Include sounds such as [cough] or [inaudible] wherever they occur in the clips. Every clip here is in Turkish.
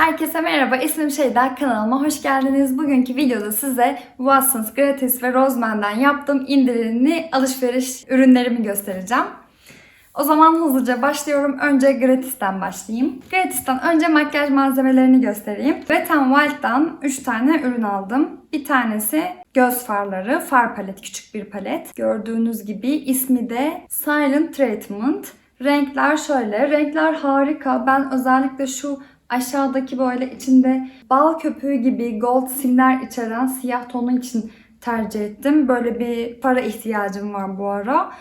Herkese merhaba, ismim Şeyda, kanalıma hoş geldiniz. Bugünkü videoda size Watsons, Gratis ve Roseman'dan yaptığım indirimli alışveriş ürünlerimi göstereceğim. O zaman hızlıca başlıyorum. Önce Gratis'ten başlayayım. Gratis'ten önce makyaj malzemelerini göstereyim. Wet n Wild'dan 3 tane ürün aldım. Bir tanesi göz farları, far palet, küçük bir palet. Gördüğünüz gibi ismi de Silent Treatment. Renkler şöyle. Renkler harika. Ben özellikle şu aşağıdaki böyle içinde bal köpüğü gibi gold simler içeren siyah tonu için tercih ettim. Böyle bir para ihtiyacım var bu ara.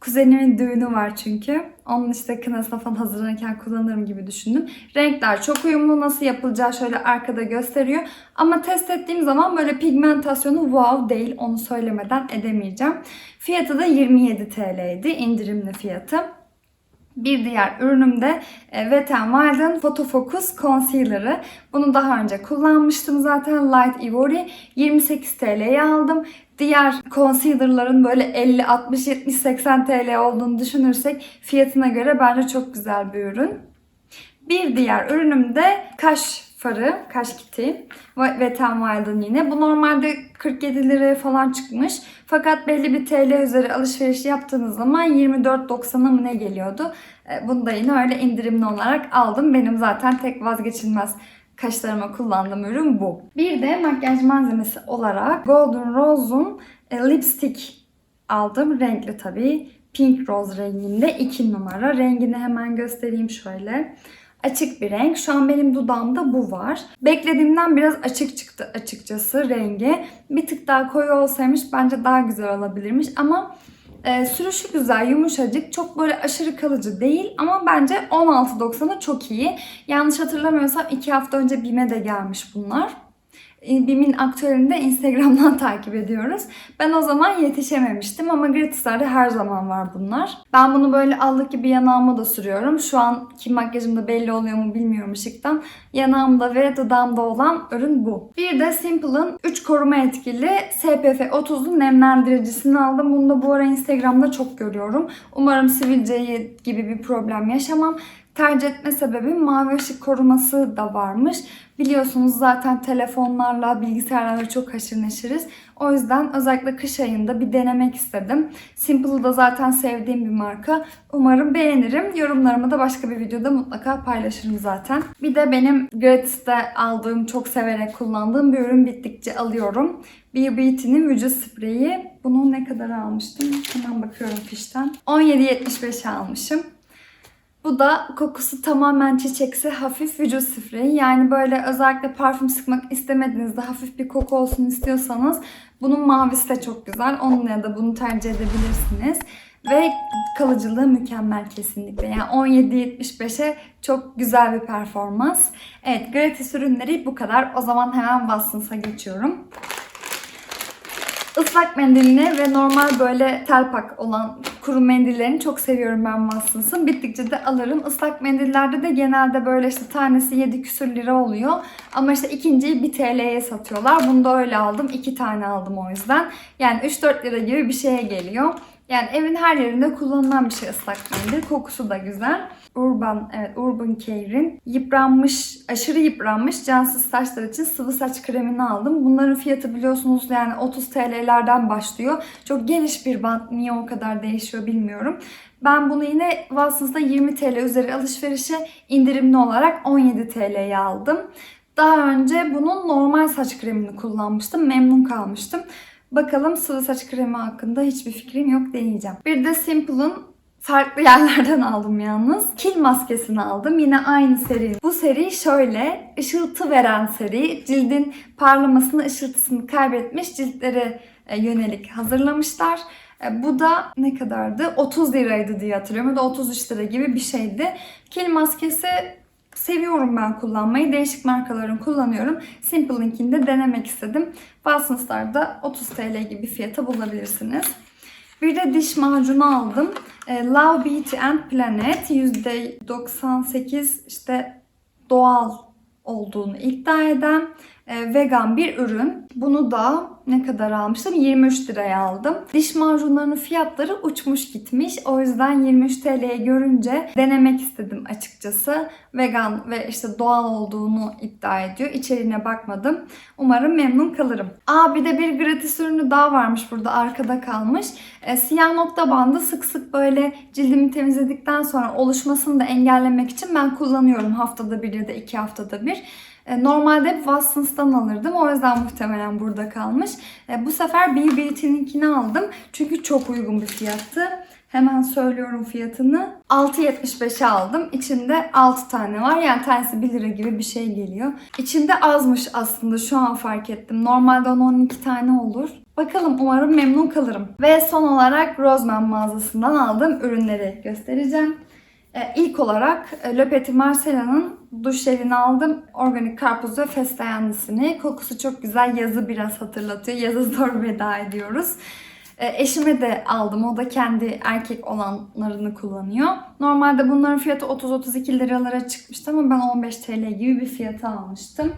Kuzenimin düğünü var çünkü. Onun işte kınasına falan hazırlanırken kullanırım gibi düşündüm. Renkler çok uyumlu. Nasıl yapılacağı şöyle arkada gösteriyor. Ama test ettiğim zaman böyle pigmentasyonu wow değil. Onu söylemeden edemeyeceğim. Fiyatı da 27 TL'ydi. indirimli fiyatı. Bir diğer ürünüm de e, Wet n Wild'ın Photo Focus Concealer'ı. Bunu daha önce kullanmıştım zaten. Light Ivory 28 TL'ye aldım. Diğer concealer'ların böyle 50, 60, 70, 80 TL olduğunu düşünürsek fiyatına göre bence çok güzel bir ürün. Bir diğer ürünüm de kaş farı, kaş kiti. Wet n Wild'ın yine. Bu normalde 47 liraya falan çıkmış. Fakat belli bir TL üzeri alışveriş yaptığınız zaman 24.90'a mı ne geliyordu? E, Bunu da yine öyle indirimli olarak aldım. Benim zaten tek vazgeçilmez kaşlarıma kullandığım ürün bu. Bir de makyaj malzemesi olarak Golden Rose'un e, lipstick aldım. Renkli tabii. Pink Rose renginde 2 numara. Rengini hemen göstereyim şöyle açık bir renk. Şu an benim dudağımda bu var. Beklediğimden biraz açık çıktı açıkçası rengi. Bir tık daha koyu olsaymış bence daha güzel olabilirmiş ama e, sürüşü güzel, yumuşacık. Çok böyle aşırı kalıcı değil ama bence 16.90'a çok iyi. Yanlış hatırlamıyorsam 2 hafta önce BİM'e de gelmiş bunlar. BİM'in aktüelini de Instagram'dan [laughs] takip ediyoruz. Ben o zaman yetişememiştim ama gratislerde her zaman var bunlar. Ben bunu böyle allık gibi yanağıma da sürüyorum. Şu anki makyajımda belli oluyor mu bilmiyorum ışıktan. Yanağımda ve dudağımda olan ürün bu. Bir de Simple'ın 3 koruma etkili SPF 30'lu nemlendiricisini aldım. Bunu da bu ara Instagram'da çok görüyorum. Umarım sivilceyi gibi bir problem yaşamam. Tercih etme sebebim mavi ışık koruması da varmış. Biliyorsunuz zaten telefonlarla, bilgisayarlarla çok haşır neşiriz. O yüzden özellikle kış ayında bir denemek istedim. Simple'ı da zaten sevdiğim bir marka. Umarım beğenirim. Yorumlarımı da başka bir videoda mutlaka paylaşırım zaten. Bir de benim gratis'te aldığım, çok severek kullandığım bir ürün bittikçe alıyorum. Be Beauty'nin vücut spreyi. Bunu ne kadar almıştım? Hemen bakıyorum fişten. 17.75'e almışım. Bu da kokusu tamamen çiçeksi hafif vücut spreyi. Yani böyle özellikle parfüm sıkmak istemediğinizde hafif bir koku olsun istiyorsanız bunun mavisi de çok güzel. Onunla ya da bunu tercih edebilirsiniz. Ve kalıcılığı mükemmel kesinlikle. Yani 17.75'e çok güzel bir performans. Evet gratis ürünleri bu kadar. O zaman hemen Watsons'a geçiyorum. Islak mendilini ve normal böyle telpak olan kuru mendillerini çok seviyorum ben Watsons'ın. Bittikçe de alırım. Islak mendillerde de genelde böyle işte tanesi 7 küsür lira oluyor. Ama işte ikinciyi 1 TL'ye satıyorlar. Bunu da öyle aldım. 2 tane aldım o yüzden. Yani 3-4 lira gibi bir şeye geliyor. Yani evin her yerinde kullanılan bir şey ıslak mendil. Kokusu da güzel. Urban, evet Urban Care'in yıpranmış, aşırı yıpranmış cansız saçlar için sıvı saç kremini aldım. Bunların fiyatı biliyorsunuz yani 30 TL'lerden başlıyor. Çok geniş bir bant. Niye o kadar değişiyor bilmiyorum. Ben bunu yine Watsons'da 20 TL üzeri alışverişe indirimli olarak 17 TL'ye aldım. Daha önce bunun normal saç kremini kullanmıştım. Memnun kalmıştım. Bakalım sıvı saç kremi hakkında hiçbir fikrim yok deneyeceğim. Bir de Simple'ın farklı [laughs] yerlerden aldım yalnız. Kil maskesini aldım. Yine aynı seri. Bu seri şöyle ışıltı veren seri. Cildin parlamasını, ışıltısını kaybetmiş ciltlere e, yönelik hazırlamışlar. E, Bu da ne kadardı? 30 liraydı diye hatırlıyorum. Ya da 33 lira gibi bir şeydi. Kil maskesi seviyorum ben kullanmayı. Değişik markaların kullanıyorum. Simple'ınkini de denemek istedim. Watsons'larda 30 TL gibi fiyata bulabilirsiniz. Bir de diş macunu aldım. E, Love Beauty and Planet %98 işte doğal olduğunu iddia eden vegan bir ürün. Bunu da ne kadar almıştım? 23 liraya aldım. Diş macunlarının fiyatları uçmuş gitmiş. O yüzden 23 TL'ye görünce denemek istedim açıkçası. Vegan ve işte doğal olduğunu iddia ediyor. İçeriğine bakmadım. Umarım memnun kalırım. Aa bir de bir gratis ürünü daha varmış burada arkada kalmış. E, siyah nokta bandı sık sık böyle cildimi temizledikten sonra oluşmasını da engellemek için ben kullanıyorum haftada bir ya da iki haftada bir. E, Normalde hep Watsons'tan alırdım. O yüzden muhtemelen burada kalmış. E, Bu sefer B Beauty'ninkini aldım. Çünkü çok uygun bir fiyattı. Hemen söylüyorum fiyatını. 6.75'e aldım. İçinde 6 tane var. Yani tanesi 1 lira gibi bir şey geliyor. İçinde azmış aslında şu an fark ettim. Normalde 10-12 tane olur. Bakalım umarım memnun kalırım. Ve son olarak Roseman mağazasından aldığım ürünleri göstereceğim. Ee, ilk olarak e, Le Petit Marcella'nın duş jelini aldım. Organik karpuz ve fesleğenlisini. Kokusu çok güzel. Yazı biraz hatırlatıyor. Yazı [laughs] zor veda ediyoruz. E, Eşime de aldım. O da kendi erkek olanlarını kullanıyor. Normalde bunların fiyatı 30-32 liralara çıkmıştı ama ben 15 TL gibi bir fiyata almıştım.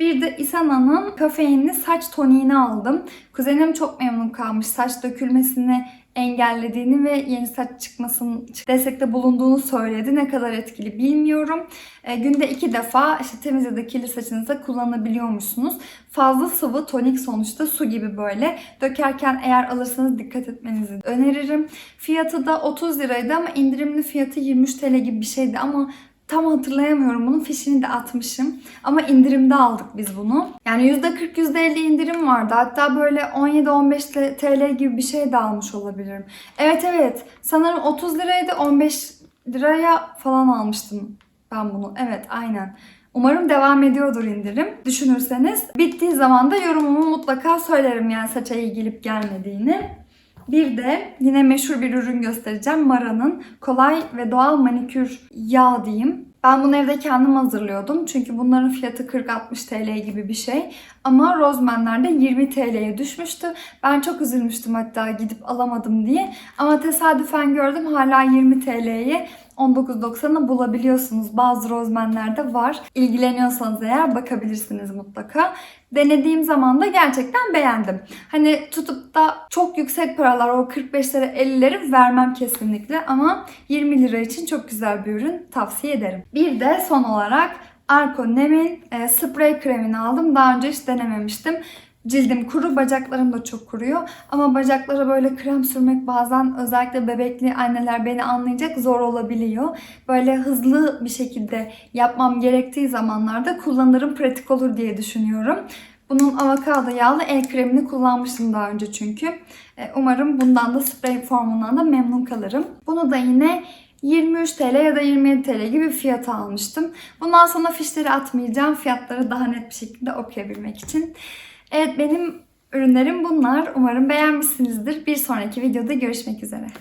Bir de Isana'nın kafeinli saç toniğini aldım. Kuzenim çok memnun kalmış. Saç dökülmesini engellediğini ve yeni saç çıkmasının destekte bulunduğunu söyledi. Ne kadar etkili bilmiyorum. E, günde iki defa işte temiz ya da kirli saçınıza kullanabiliyormuşsunuz. Fazla sıvı tonik sonuçta su gibi böyle. Dökerken eğer alırsanız dikkat etmenizi öneririm. Fiyatı da 30 liraydı ama indirimli fiyatı 23 TL gibi bir şeydi ama Tam hatırlayamıyorum. Bunun fişini de atmışım. Ama indirimde aldık biz bunu. Yani %40, %50 indirim vardı. Hatta böyle 17-15 TL gibi bir şey de almış olabilirim. Evet evet. Sanırım 30 liraydı. 15 liraya falan almıştım ben bunu. Evet aynen. Umarım devam ediyordur indirim. Düşünürseniz. Bittiği zaman da yorumumu mutlaka söylerim yani saça iyi gelip gelmediğini. Bir de yine meşhur bir ürün göstereceğim. Mara'nın kolay ve doğal manikür yağ diyeyim. Ben bunu evde kendim hazırlıyordum. Çünkü bunların fiyatı 40-60 TL gibi bir şey. Ama Roseman'lerde 20 TL'ye düşmüştü. Ben çok üzülmüştüm hatta gidip alamadım diye. Ama tesadüfen gördüm hala 20 TL'ye 19.90'a bulabiliyorsunuz. Bazı rozmenlerde var. İlgileniyorsanız eğer bakabilirsiniz mutlaka. Denediğim zaman da gerçekten beğendim. Hani tutup da çok yüksek paralar o 45 lira 50'leri vermem kesinlikle ama 20 lira için çok güzel bir ürün tavsiye ederim. Bir de son olarak Arko Nem'in e, sprey kremini aldım. Daha önce hiç denememiştim. Cildim kuru, bacaklarım da çok kuruyor. Ama bacaklara böyle krem sürmek bazen özellikle bebekli anneler beni anlayacak zor olabiliyor. Böyle hızlı bir şekilde yapmam gerektiği zamanlarda kullanırım, pratik olur diye düşünüyorum. Bunun avokado yağlı el kremini kullanmıştım daha önce çünkü. E, Umarım bundan da sprey formundan da memnun kalırım. Bunu da yine 23 TL ya da 27 TL gibi bir fiyata almıştım. Bundan sonra fişleri atmayacağım. Fiyatları daha net bir şekilde okuyabilmek için. Evet benim ürünlerim bunlar. Umarım beğenmişsinizdir. Bir sonraki videoda görüşmek üzere.